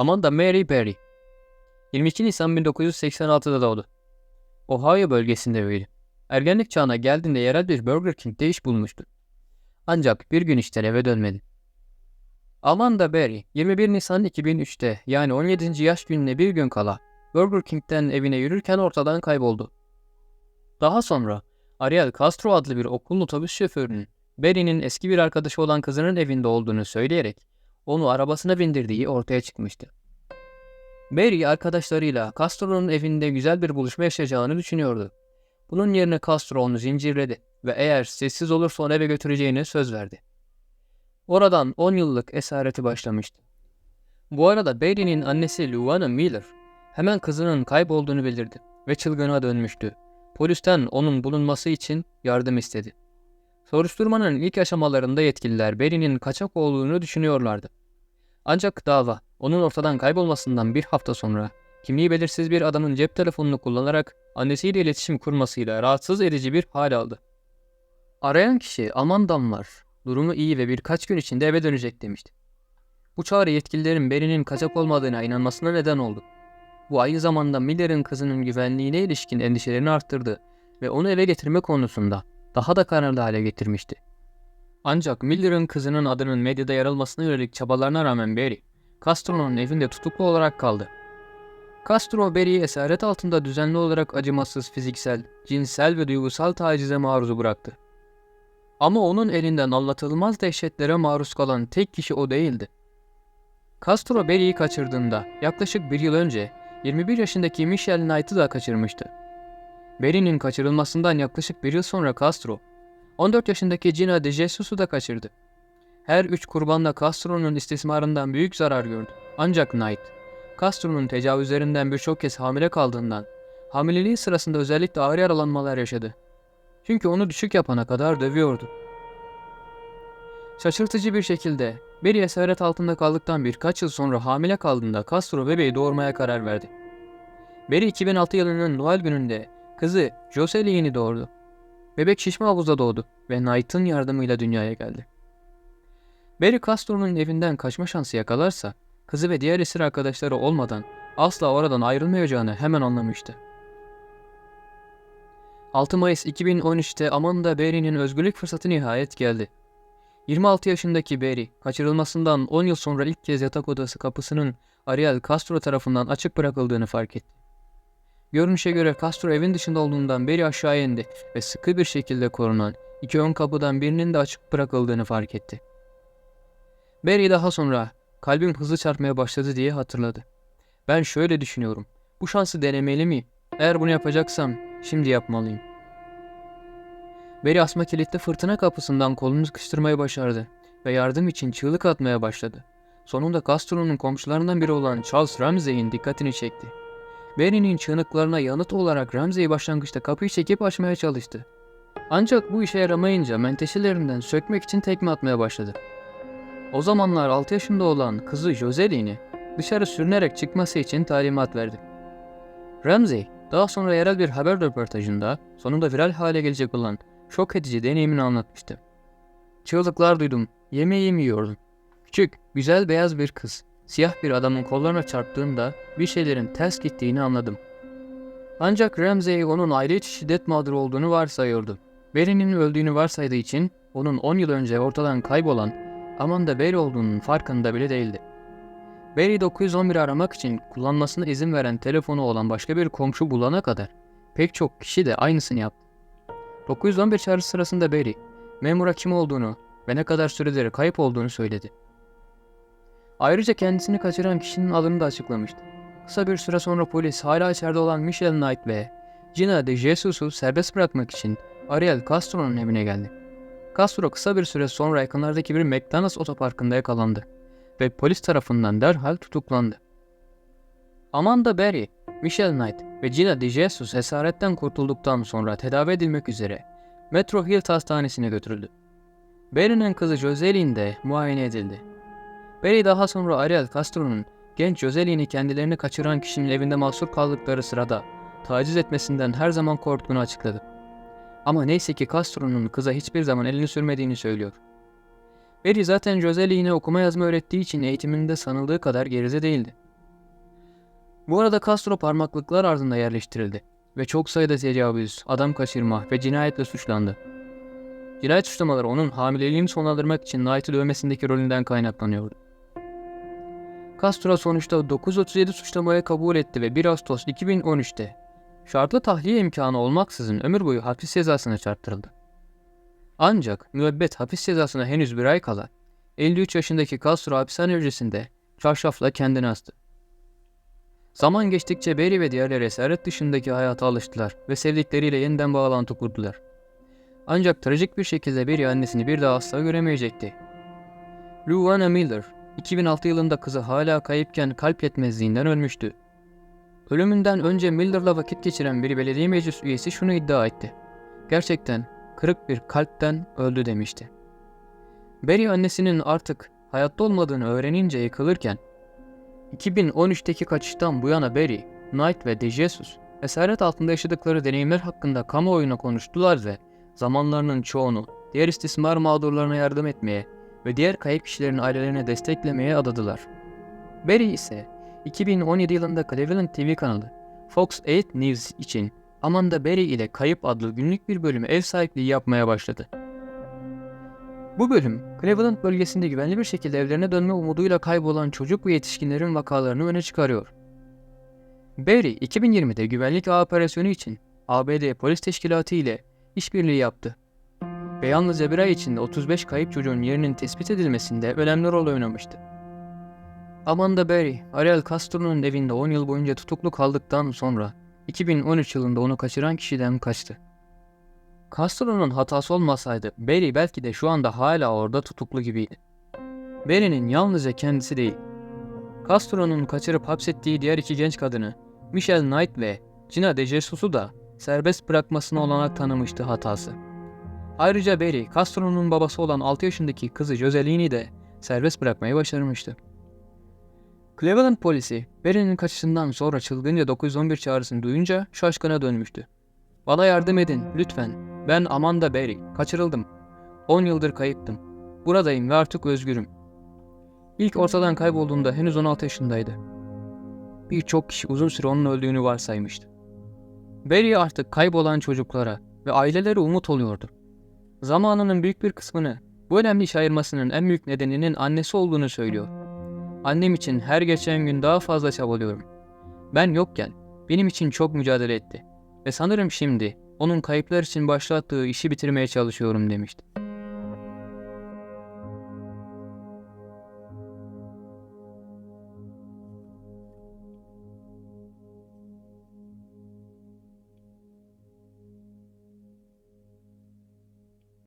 Amanda Mary Berry 22 Nisan 1986'da doğdu. Ohio bölgesinde büyüdü. Ergenlik çağına geldiğinde yerel bir Burger King'de iş bulmuştu. Ancak bir gün işten eve dönmedi. Amanda Berry 21 Nisan 2003'te yani 17. yaş gününe bir gün kala Burger King'den evine yürürken ortadan kayboldu. Daha sonra Ariel Castro adlı bir okul otobüs şoförünün Berry'nin eski bir arkadaşı olan kızının evinde olduğunu söyleyerek onu arabasına bindirdiği ortaya çıkmıştı. Berry arkadaşlarıyla Castro'nun evinde güzel bir buluşma yaşayacağını düşünüyordu. Bunun yerine Castro onu zincirledi ve eğer sessiz olursa onu eve götüreceğine söz verdi. Oradan 10 yıllık esareti başlamıştı. Bu arada Berry'nin annesi Luana Miller hemen kızının kaybolduğunu bildirdi ve çılgına dönmüştü. Polisten onun bulunması için yardım istedi. Soruşturmanın ilk aşamalarında yetkililer Berry'nin kaçak olduğunu düşünüyorlardı. Ancak dava onun ortadan kaybolmasından bir hafta sonra kimliği belirsiz bir adamın cep telefonunu kullanarak annesiyle iletişim kurmasıyla rahatsız edici bir hal aldı. Arayan kişi aman damlar, durumu iyi ve birkaç gün içinde eve dönecek demişti. Bu çağrı yetkililerin Berry'nin kaçak olmadığına inanmasına neden oldu. Bu aynı zamanda Miller'ın kızının güvenliğine ilişkin endişelerini arttırdı ve onu eve getirme konusunda daha da kararlı hale getirmişti. Ancak Miller'ın kızının adının medyada yer almasına yönelik çabalarına rağmen Barry, Castro'nun evinde tutuklu olarak kaldı. Castro, Barry'i esaret altında düzenli olarak acımasız fiziksel, cinsel ve duygusal tacize maruz bıraktı. Ama onun elinden anlatılmaz dehşetlere maruz kalan tek kişi o değildi. Castro Barry'i kaçırdığında yaklaşık bir yıl önce 21 yaşındaki Michelle Knight'ı da kaçırmıştı. Barry'nin kaçırılmasından yaklaşık bir yıl sonra Castro, 14 yaşındaki Gina De Jesus'u da kaçırdı. Her üç kurban da Castro'nun istismarından büyük zarar gördü. Ancak Knight, Castro'nun tecavüzlerinden birçok kez hamile kaldığından, hamileliği sırasında özellikle ağır yaralanmalar yaşadı. Çünkü onu düşük yapana kadar dövüyordu. Şaşırtıcı bir şekilde Barry esaret altında kaldıktan birkaç yıl sonra hamile kaldığında Castro bebeği doğurmaya karar verdi. Barry 2006 yılının Noel gününde kızı Joseline'i doğurdu. Bebek şişme havuzda doğdu ve Knight'ın yardımıyla dünyaya geldi. Barry Castro'nun evinden kaçma şansı yakalarsa, kızı ve diğer esir arkadaşları olmadan asla oradan ayrılmayacağını hemen anlamıştı. 6 Mayıs 2013'te Amanda Berry'nin özgürlük fırsatı nihayet geldi. 26 yaşındaki Berry, kaçırılmasından 10 yıl sonra ilk kez yatak odası kapısının Ariel Castro tarafından açık bırakıldığını fark etti. Görünüşe göre Castro evin dışında olduğundan Berry aşağı indi ve sıkı bir şekilde korunan iki ön kapıdan birinin de açık bırakıldığını fark etti. Berry daha sonra kalbim hızlı çarpmaya başladı diye hatırladı. Ben şöyle düşünüyorum. Bu şansı denemeli miyim? Eğer bunu yapacaksam şimdi yapmalıyım. Berry asma kilitli fırtına kapısından kolunu sıkıştırmayı başardı ve yardım için çığlık atmaya başladı. Sonunda Castro'nun komşularından biri olan Charles Ramsey'in dikkatini çekti. Berry'nin çığlıklarına yanıt olarak Ramsey başlangıçta kapıyı çekip açmaya çalıştı. Ancak bu işe yaramayınca menteşelerinden sökmek için tekme atmaya başladı. O zamanlar 6 yaşında olan kızı Joseline'i dışarı sürünerek çıkması için talimat verdi. Ramsey daha sonra yerel bir haber röportajında sonunda viral hale gelecek olan şok edici deneyimini anlatmıştı. Çığlıklar duydum, yemeğimi yiyordum. Küçük, güzel beyaz bir kız, siyah bir adamın kollarına çarptığında bir şeylerin ters gittiğini anladım. Ancak Ramsey onun aile içi şiddet mağduru olduğunu varsayıyordu. Barry'nin öldüğünü varsaydığı için onun 10 yıl önce ortadan kaybolan Amanda Berry olduğunun farkında bile değildi. Barry 911 aramak için kullanmasına izin veren telefonu olan başka bir komşu bulana kadar pek çok kişi de aynısını yaptı. 911 çağrısı sırasında Barry, memura kim olduğunu ve ne kadar süredir kayıp olduğunu söyledi. Ayrıca kendisini kaçıran kişinin adını da açıklamıştı. Kısa bir süre sonra polis hala içeride olan Michelle Knight ve Gina de Jesus'u serbest bırakmak için Ariel Castro'nun evine geldi. Castro kısa bir süre sonra yakınlardaki bir McDonald's otoparkında yakalandı ve polis tarafından derhal tutuklandı. Amanda Berry, Michelle Knight ve Gina De Jesus esaretten kurtulduktan sonra tedavi edilmek üzere Metro Hill Hastanesi'ne götürüldü. Berry'nin kızı Joseline de muayene edildi. Berry daha sonra Ariel Castro'nun genç Joseline'i kendilerini kaçıran kişinin evinde mahsur kaldıkları sırada taciz etmesinden her zaman korktuğunu açıkladı. Ama neyse ki Castro'nun kıza hiçbir zaman elini sürmediğini söylüyor. Berry zaten Joseline'e okuma yazma öğrettiği için eğitiminde sanıldığı kadar gerize değildi. Bu arada Castro parmaklıklar ardında yerleştirildi ve çok sayıda tecavüz, adam kaçırma ve cinayetle suçlandı. Cinayet suçlamaları onun hamileliğini sonlandırmak için Knight'ı dövmesindeki rolünden kaynaklanıyordu. Castro sonuçta 937 suçlamayı kabul etti ve 1 Ağustos 2013'te şartlı tahliye imkanı olmaksızın ömür boyu hapis cezasına çarptırıldı. Ancak müebbet hapis cezasına henüz bir ay kala 53 yaşındaki Castro hapishane hücresinde çarşafla kendini astı. Zaman geçtikçe Barry ve diğerleri esaret dışındaki hayata alıştılar ve sevdikleriyle yeniden bağlantı kurdular. Ancak trajik bir şekilde Barry annesini bir daha asla göremeyecekti. Luana Miller, 2006 yılında kızı hala kayıpken kalp yetmezliğinden ölmüştü. Ölümünden önce Miller'la vakit geçiren bir belediye meclis üyesi şunu iddia etti. Gerçekten kırık bir kalpten öldü demişti. Barry annesinin artık hayatta olmadığını öğrenince yıkılırken, 2013'teki kaçıştan bu yana Barry, Knight ve De Jesus, esaret altında yaşadıkları deneyimler hakkında kamuoyuna konuştular ve zamanlarının çoğunu diğer istismar mağdurlarına yardım etmeye ve diğer kayıp kişilerin ailelerine desteklemeye adadılar. Barry ise 2017 yılında Cleveland TV kanalı Fox 8 News için Amanda Berry ile Kayıp adlı günlük bir bölümü ev sahipliği yapmaya başladı. Bu bölüm, Cleveland bölgesinde güvenli bir şekilde evlerine dönme umuduyla kaybolan çocuk ve yetişkinlerin vakalarını öne çıkarıyor. Berry, 2020'de güvenlik ağ operasyonu için ABD polis teşkilatı ile işbirliği yaptı. Ve yalnızca bir ay içinde 35 kayıp çocuğun yerinin tespit edilmesinde önemli rol oynamıştı. Amanda Berry, Ariel Castro'nun evinde 10 yıl boyunca tutuklu kaldıktan sonra 2013 yılında onu kaçıran kişiden kaçtı. Castro'nun hatası olmasaydı Berry belki de şu anda hala orada tutuklu gibiydi. Berry'nin yalnızca kendisi değil, Castro'nun kaçırıp hapsettiği diğer iki genç kadını, Michelle Knight ve Gina De Jesus'u da serbest bırakmasına olanak tanımıştı hatası. Ayrıca Berry, Castro'nun babası olan 6 yaşındaki kızı Joseline'i de serbest bırakmayı başarmıştı. Cleveland polisi, Barry'nin kaçışından sonra çılgınca 911 çağrısını duyunca şaşkına dönmüştü. Bana yardım edin, lütfen. Ben Amanda Barry, kaçırıldım. 10 yıldır kayıptım. Buradayım ve artık özgürüm. İlk ortadan kaybolduğunda henüz 16 yaşındaydı. Birçok kişi uzun süre onun öldüğünü varsaymıştı. Barry artık kaybolan çocuklara ve ailelere umut oluyordu. Zamanının büyük bir kısmını bu önemli iş ayırmasının en büyük nedeninin annesi olduğunu söylüyor. Annem için her geçen gün daha fazla çabalıyorum. Ben yokken benim için çok mücadele etti. Ve sanırım şimdi onun kayıplar için başlattığı işi bitirmeye çalışıyorum demişti.